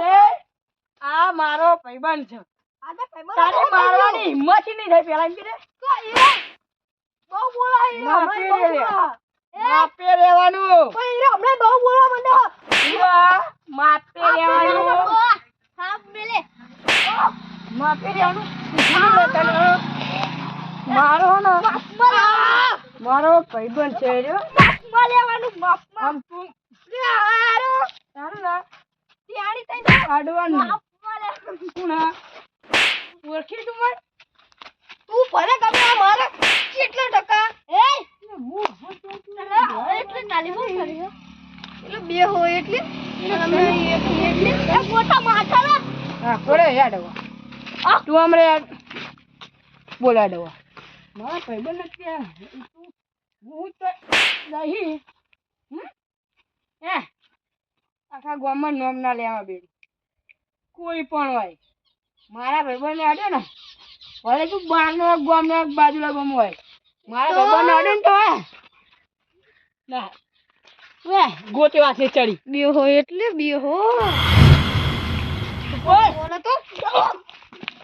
નહીં આ મારો ભાઈબંધ છે. તારે મારવાની હિંમત નહીં થઈ પેલા એમ કીધે. બહુ બોલા એ ના, હમણાં પે બહુ રે. બોલા. માપે રહેવાનું હમણાં બહુ બોલા મને. માપે રહેવાનું માપે રહેવાનું શીખી લે તને. મારો મારો ભાઈબંધ છે. માપમાં લેવાનું માપમાં આમ તું હારો તારું ના ત્યાંની તઈ આડવાનું. માપમાં લેવાનું તું ના ઓળખી તું મને તું ભલે ગમે આ મારે કેટલા ટકા? એ એટલે નાલી કરી એટલે બે હોય એટલે? એક એટલે? એ મોટા માથા હા કોડે તું હમણે યાદ બોલાડવા મારા ભાઈબંધ નથી. તું હું તો નહીં? હે? આખા ગામમાં નોમ ના લેવા બેન. કોઈ પણ હોય. મારા ભાઈબંધને અડે ને ભલે તું બહારનો ગામનો બાજુના ગામ હોય. મારા ભાઈબંધને અડે ને તો હે? ના. વે ગોતે વાસે ચડી. બે હોય એટલે બે હો. બોલે તો.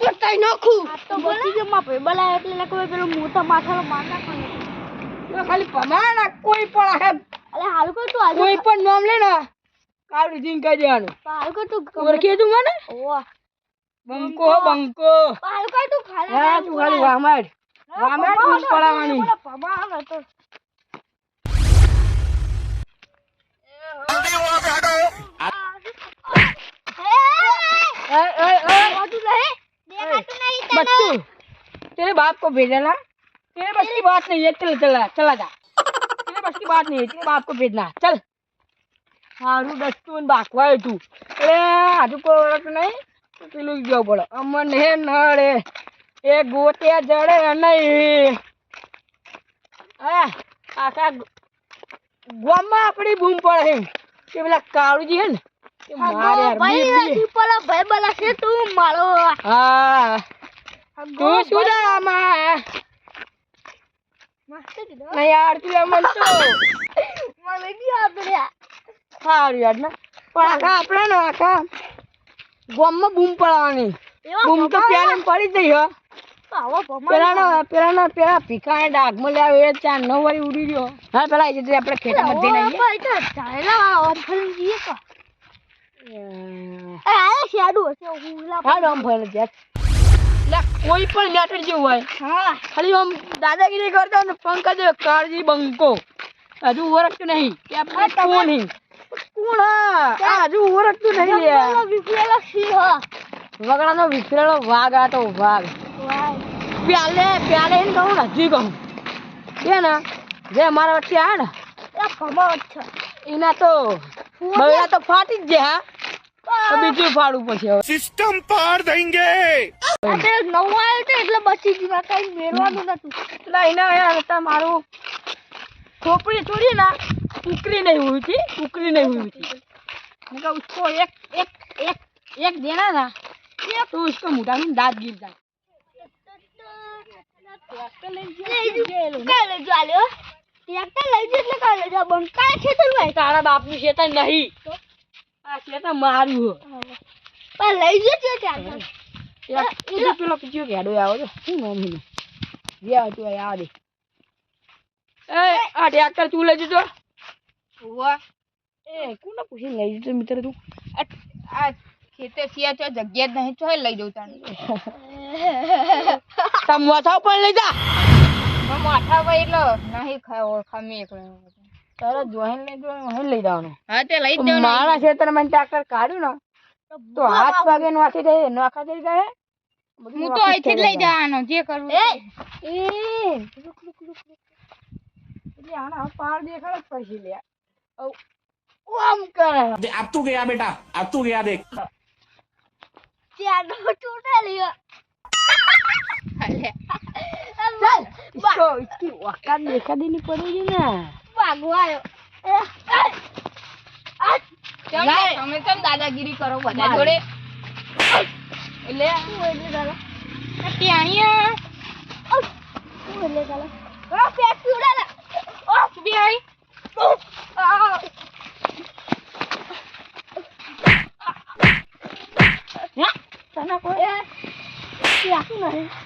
પટાઈ નાખું. તો બોલી. ગયો માં ભાઈ બલા એટલે લખવે પેલો મોટા માથાનો માથા ખાલી પમાણા કોઈ પણ આખા હાલ કોઈ તું આજે કોઈ પણ નામ લે ને કાવડી જીન કહી દેવાનું હાલ કોઈ તું ઓળખી તું મને ઓવા બંકો હો, બંકો હાલ કોઈ તું ખાલે હા તું ખાલી વામાડ વામાડ બૂમ પડાવવાની પમા તો ए, ए, ए, बच्चू तेरे बाप को भेजना तेरे बस की बात नहीं है चल चला चला जा तेरे बस की बात नहीं है तेरे बाप को भेजना चल સારું ડસ્તું ને બાકવા તું એ આજુ કોઈ ઓળખ નહીં તો પેલું જવું પડે અમને નડે એ ગોતે જડે નહીં એ આખા ગામમાં આપણી બૂમ પડે એમ કે પેલા કાળુજી હે ને એ મારે યાર, બી- બી. ભાઈ બલા છે તું મારો હા તું શું છે કીધું નહીં આવડતું એમ તો મને બી આપણે સારું યાર ને. પણ આખા આપણે ને આખા ગામમાં બૂમ પડવાની. બૂમ તો પેલા પડી જઈ હો. આવો પમા પેલા ના ના ભીખાને ડાગમાં લે એ ચાર નવ વારી ઉડી ગયો હા પેલા એ જે આપણે ખેતરમાં જઈને આવીએ. તો તો. હા ડોમ ફરે લે કોઈ પણ મેટર જેવું હોય. હા. ખાલી આમ દાદાગીરી કરતા ને પંકજ કાળજી બંકો. હજુ ઓળખતું નહીં. કે આપણે કોણ નહીં કોણ હા? હજુ ઓળખતું નહીં લે. સિંહ વગડાનો વિખરેલો વાઘ આ તો વાઘ. પ્યાલે પ્યાલે એને કહું ને હજી કહું. કે ને જે મારા વચ્ચે આ ને. એ પમા છે. એના તો બગડા તો ફાટી જ જાય હા બીજું ફાડું પછી હવે. સિસ્ટમ પાર દેંગે અત્યારે નવું આવ્યું છે એટલે બચી ગયું. કઈ મેળવાનું નતું. એટલે એના યાર હતા મારું છોપડી છોડી ના કુકરી નહીં હોય હતી કુકરી નહીં હોય હતી. મેં કહું ઉસકો એક એક એક એક દેના ના એક તો ઉસકો મોટા નું દાંત ગીર જાય ટ્રેક્ટર લઈ જાય એટલે કોલેજ બંકા છે તો તારા બાપનું શેતા નહીં. આ પણ લઈ છે ટ્રેક્ટર હો. એક એ પેલો પીછો કેડો આવો તો શું નામ એનું? વ્યા તું આ દે. એ આ ટ્રેક્ટર તું લઈ જજો. વાહ એ કોને પૂછી લઈ જજો મિત્ર તું? આ ખેતર સિયા તો જગ્યા જ નહીં ચોય લઈ જવું તાને તમ માથા પણ લઈ જા. માથા પર એટલે નહીં ખાય ખામી એકલો. તારા જોઈન લઈ જો હું લઈ જવાનું હા તે લઈ તો મારા ખેતર માં ટ્રેક્ટર કાઢ્યું ને તો હાથ પગે નાખી દે નાખા દઈ ગયા હું તો અહીંથી જ લઈ જવાનો જે કરવું એ એટલે આના પાર દેખાડે જ પછી લે ઓ આમ કરે अब तू गया बेटा अब तू गया देख ત્યાંનો તૂટે લ્યો चल इसको इसकी औकात देखा देनी पड़ेगी ना ભાગવાયો તમે કેમ દાદાગીરી કરો બધા જોડે એટલે શું એટલે દાદા પ્યાણીયા શું એટલે દાદા પેટ પીવડાલા ઓ બિહાઈ તને કોઈ આખું નહીં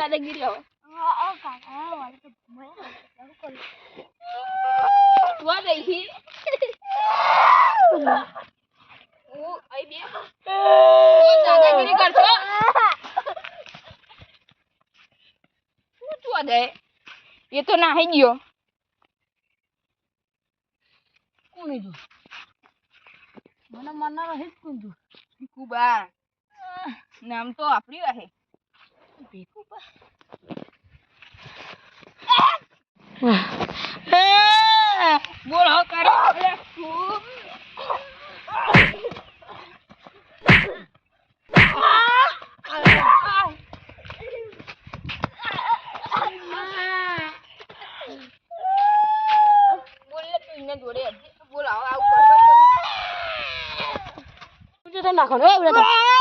દાદાગીરી હવે તું છી? તું દાદાગીરી કરશો શું તું આ દે એ તો નાહી ગયો કોણ જો મને મનના રહે કોણ જો કુબા નામ તો આપણી રહે ભીખુબા બોલ હવે કરે અરે ખૂબ બોલ લે તું એને જોડે હજી. બોલ હવે આવું કરશો તો તો નાખો ને એવડે તો વાઈટ્યું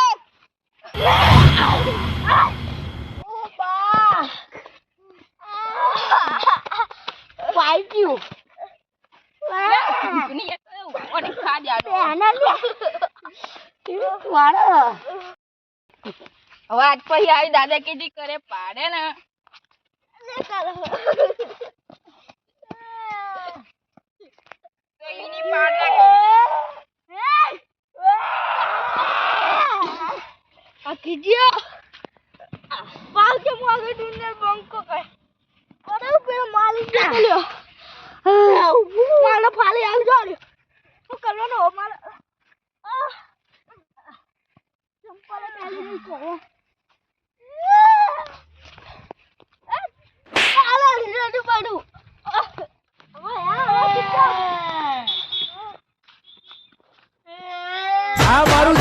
નહીં, એ તો એવું. ઓને ખા જાડો. એના લે વાળો હવે આજ પછી આવી દાદાગીરી કરે પાડે ને તો એની પાડ રાખી. આ કીધ્યો પાછો માગે ડીને બંકો કર અરે પેલો માલિક નીકળ્યો મારા ફાલે આવી જો રે હું કરવાનો મારા ચંપાલે પહેલી નહીં કહો ચાલો રીડું પડું આ મારું